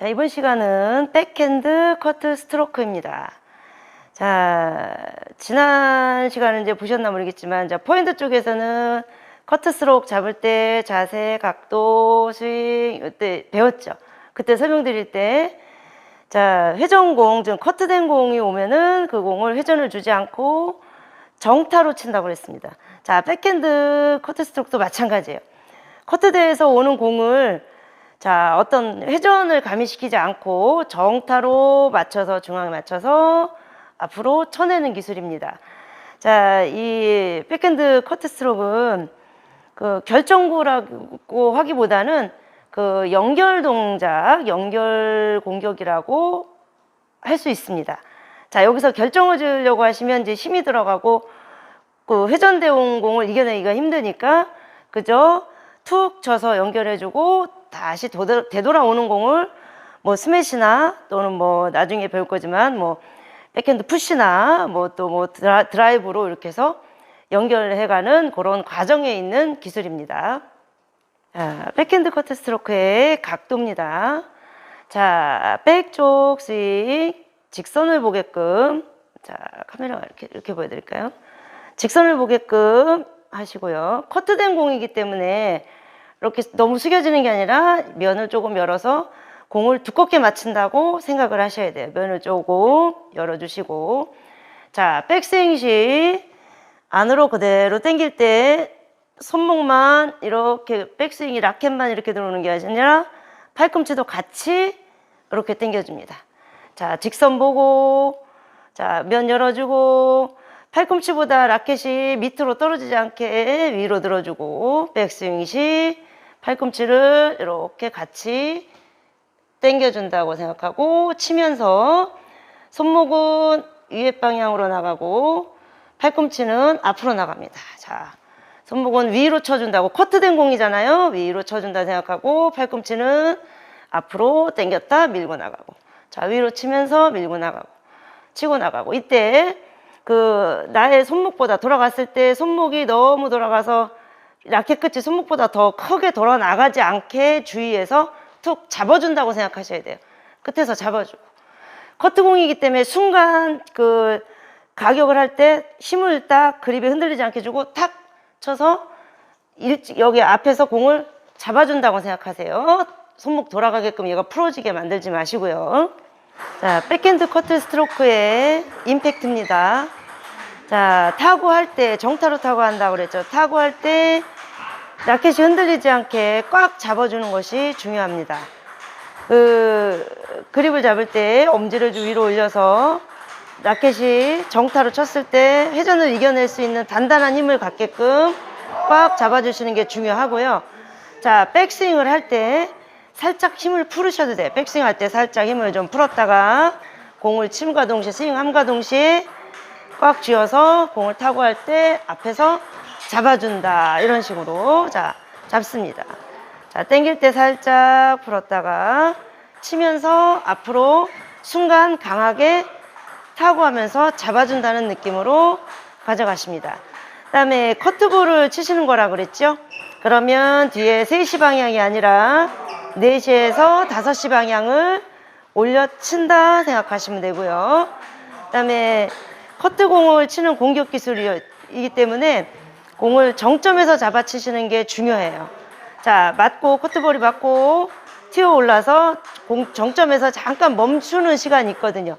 자, 이번 시간은 백핸드 커트 스트로크입니다. 자, 지난 시간은 이제 보셨나 모르겠지만, 자, 포핸드 쪽에서는 커트 스트로크 잡을 때 자세, 각도, 스윙, 이때 배웠죠. 그때 설명드릴 때, 자, 회전공, 좀 커트된 공이 오면은 그 공을 회전을 주지 않고 정타로 친다고 그랬습니다. 자, 백핸드 커트 스트로크도 마찬가지예요. 커트대에서 오는 공을 자, 어떤 회전을 가미시키지 않고 정타로 맞춰서 중앙에 맞춰서 앞으로 쳐내는 기술입니다. 자, 이 백핸드 커트 스트로크는 그 결정구라고 하기보다는 그 연결 동작, 연결 공격이라고 할 수 있습니다. 자, 여기서 결정을 주려고 하시면 이제 힘이 들어가고 그 회전되어 온 공을 이겨내기가 힘드니까 그저 툭 쳐서 연결해주고 다시 도되, 되돌아오는 공을 뭐 스매시나 또는 뭐 나중에 배울 거지만 뭐 백핸드 푸시나 뭐또뭐 드라이브로 이렇게 해서 연결해가는 그런 과정에 있는 기술입니다. 자, 백핸드 커트 스트로크의 각도입니다. 자, 백쪽 스윙 직선을 보게끔 자 카메라 이렇게 이렇게 보여드릴까요? 직선을 보게끔 하시고요. 커트된 공이기 때문에 이렇게 너무 숙여지는 게 아니라 면을 조금 열어서 공을 두껍게 맞춘다고 생각을 하셔야 돼요. 면을 조금 열어주시고 자 백스윙 시 안으로 그대로 당길 때 손목만 이렇게 백스윙이 라켓만 이렇게 들어오는 게 아니라 팔꿈치도 같이 이렇게 당겨줍니다. 자 직선 보고 자 면 열어주고 팔꿈치보다 라켓이 밑으로 떨어지지 않게 위로 들어주고 백스윙 시 팔꿈치를 이렇게 같이 당겨준다고 생각하고 치면서 손목은 위에 방향으로 나가고 팔꿈치는 앞으로 나갑니다. 자, 손목은 위로 쳐준다고 커트된 공이잖아요. 위로 쳐준다 생각하고 팔꿈치는 앞으로 당겼다 밀고 나가고 자 위로 치면서 밀고 나가고 치고 나가고 이때 그 나의 손목보다 돌아갔을 때 손목이 너무 돌아가서 라켓 끝이 손목보다 더 크게 돌아 나가지 않게 주의해서 툭 잡아준다고 생각하셔야 돼요. 끝에서 잡아주고 커트공이기 때문에 순간 그 가격을 할 때 힘을 딱 그립에 흔들리지 않게 주고 탁 쳐서 여기 앞에서 공을 잡아준다고 생각하세요. 손목 돌아가게끔 얘가 풀어지게 만들지 마시고요. 자, 백핸드 커트 스트로크의 임팩트입니다. 자, 타구 할 때, 정타로 타구 한다고 그랬죠. 타구 할때 라켓이 흔들리지 않게 꽉 잡아주는 것이 중요합니다. 그, 그립을 잡을 때 엄지를 좀 위로 올려서 라켓이 정타로 쳤을 때 회전을 이겨낼 수 있는 단단한 힘을 갖게끔 꽉 잡아주시는 게 중요하고요. 자, 백스윙을 할 때 살짝 힘을 풀으셔도 돼요. 백스윙 할 때 살짝 힘을 좀 풀었다가 공을 침과 동시에 스윙함과 동시에 꽉 쥐어서 공을 타고 할 때 앞에서 잡아준다. 이런 식으로 자 잡습니다. 자 당길 때 살짝 풀었다가 치면서 앞으로 순간 강하게 타고 하면서 잡아준다는 느낌으로 가져가십니다. 그 다음에 커트볼을 치시는 거라 그랬죠? 그러면 뒤에 3시 방향이 아니라 4시에서 5시 방향을 올려 친다 생각하시면 되고요. 그 다음에 커트공을 치는 공격 기술이기 때문에 공을 정점에서 잡아치시는 게 중요해요. 자, 맞고 커트볼이 맞고 튀어 올라서 공, 정점에서 잠깐 멈추는 시간이 있거든요.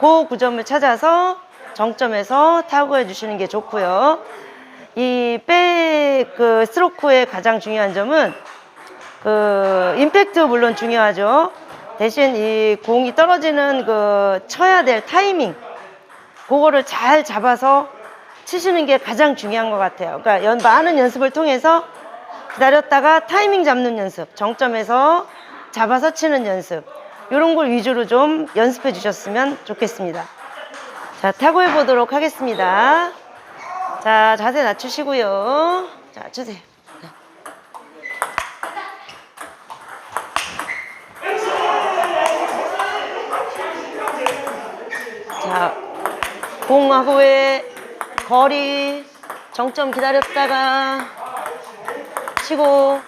그 구점을 찾아서 정점에서 타구해 주시는 게 좋고요. 이 백, 그, 스트로크의 가장 중요한 점은 그, 임팩트 물론 중요하죠. 대신 이 공이 떨어지는 그, 쳐야 될 타이밍. 그거를 잘 잡아서 치시는 게 가장 중요한 것 같아요. 그러니까 연, 많은 연습을 통해서 기다렸다가 타이밍 잡는 연습, 정점에서 잡아서 치는 연습, 이런 걸 위주로 좀 연습해 주셨으면 좋겠습니다. 자, 타고해 보도록 하겠습니다. 자, 자세 낮추시고요. 자, 주세요. 공하고의 거리 정점 기다렸다가 치고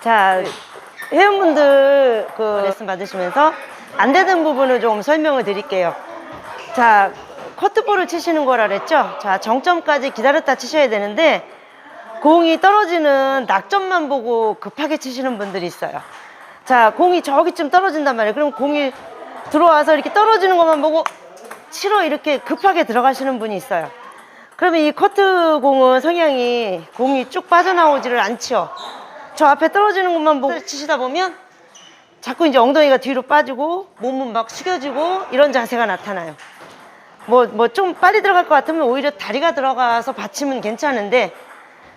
자, 회원분들 그 레슨 받으시면서 안 되는 부분을 좀 설명을 드릴게요. 자, 커트볼을 치시는 거라 그랬죠? 자, 정점까지 기다렸다 치셔야 되는데 공이 떨어지는 낙점만 보고 급하게 치시는 분들이 있어요. 자, 공이 저기쯤 떨어진단 말이에요. 그럼 공이 들어와서 이렇게 떨어지는 것만 보고 치러 이렇게 급하게 들어가시는 분이 있어요. 그러면 이 커트 공은 성향이 공이 쭉 빠져나오지를 않죠. 저 앞에 떨어지는 것만 보고 치시다 보면 자꾸 이제 엉덩이가 뒤로 빠지고 몸은 막 숙여지고 이런 자세가 나타나요. 뭐, 뭐 좀 빨리 들어갈 것 같으면 오히려 다리가 들어가서 받치면 괜찮은데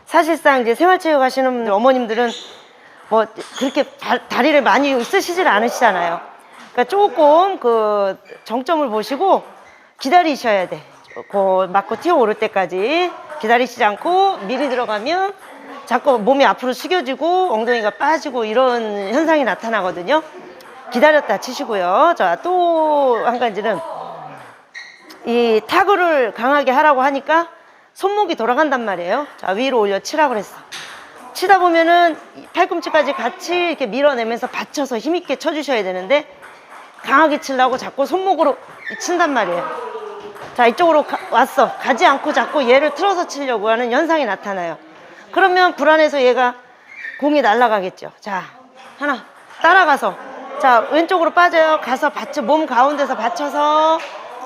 사실상 이제 생활체육 하시는 어머님들은 뭐 그렇게 다, 다리를 많이 쓰시질 않으시잖아요. 그러니까 조금 그 정점을 보시고 기다리셔야 돼. 그 맞고 튀어 오를 때까지 기다리시지 않고 미리 들어가면 자꾸 몸이 앞으로 숙여지고 엉덩이가 빠지고 이런 현상이 나타나거든요. 기다렸다 치시고요. 자, 또 한 가지는 이 타구를 강하게 하라고 하니까 손목이 돌아간단 말이에요. 자, 위로 올려 치라고 그랬어. 치다 보면은 이 팔꿈치까지 같이 이렇게 밀어내면서 받쳐서 힘있게 쳐주셔야 되는데 강하게 치려고 자꾸 손목으로 친단 말이에요. 자, 이쪽으로 가- 왔어. 가지 않고 자꾸 얘를 틀어서 치려고 하는 현상이 나타나요. 그러면 불안해서 얘가 공이 날아가겠죠. 자, 하나, 따라가서. 자, 왼쪽으로 빠져요. 가서 받쳐, 몸 가운데서 받쳐서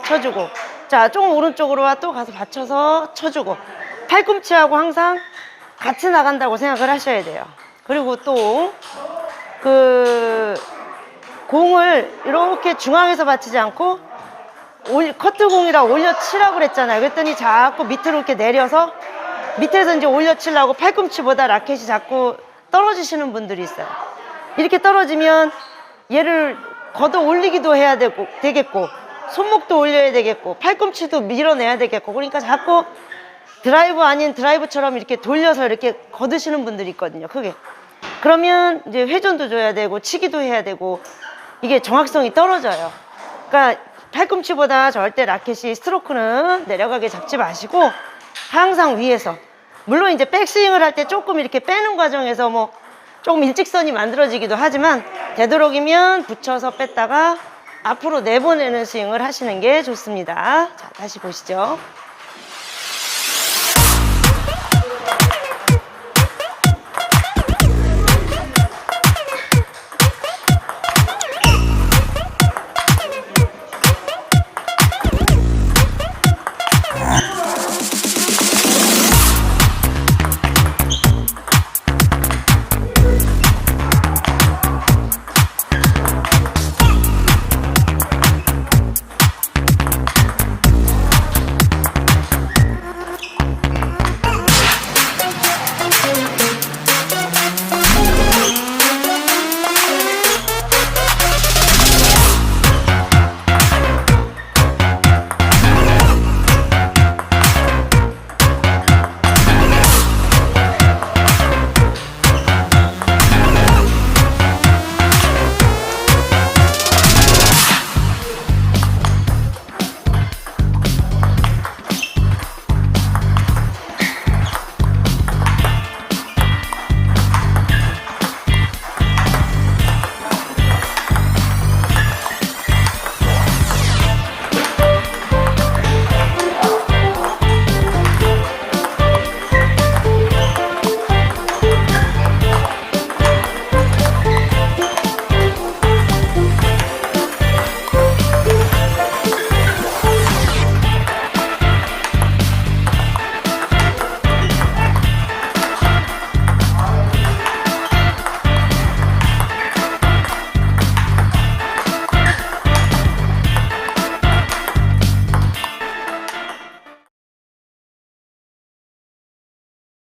쳐주고. 자, 조금 오른쪽으로 와 또 가서 받쳐서 쳐주고. 팔꿈치하고 항상 같이 나간다고 생각을 하셔야 돼요. 그리고 또, 그, 공을 이렇게 중앙에서 받치지 않고 올, 커트공이라 올려 치라고 그랬잖아요. 그랬더니 자꾸 밑으로 이렇게 내려서 밑에서 이제 올려치려고 팔꿈치보다 라켓이 자꾸 떨어지시는 분들이 있어요. 이렇게 떨어지면 얘를 걷어 올리기도 해야 되고, 되겠고, 손목도 올려야 되겠고, 팔꿈치도 밀어내야 되겠고, 그러니까 자꾸 드라이브 아닌 드라이브처럼 이렇게 돌려서 이렇게 걷으시는 분들이 있거든요. 크게. 그러면 이제 회전도 줘야 되고, 치기도 해야 되고, 이게 정확성이 떨어져요. 그러니까 팔꿈치보다 절대 라켓이 스트로크는 내려가게 잡지 마시고 항상 위에서 물론 이제 백스윙을 할 때 조금 이렇게 빼는 과정에서 뭐 조금 일직선이 만들어지기도 하지만 되도록이면 붙여서 뺐다가 앞으로 내보내는 스윙을 하시는 게 좋습니다. 자, 다시 보시죠.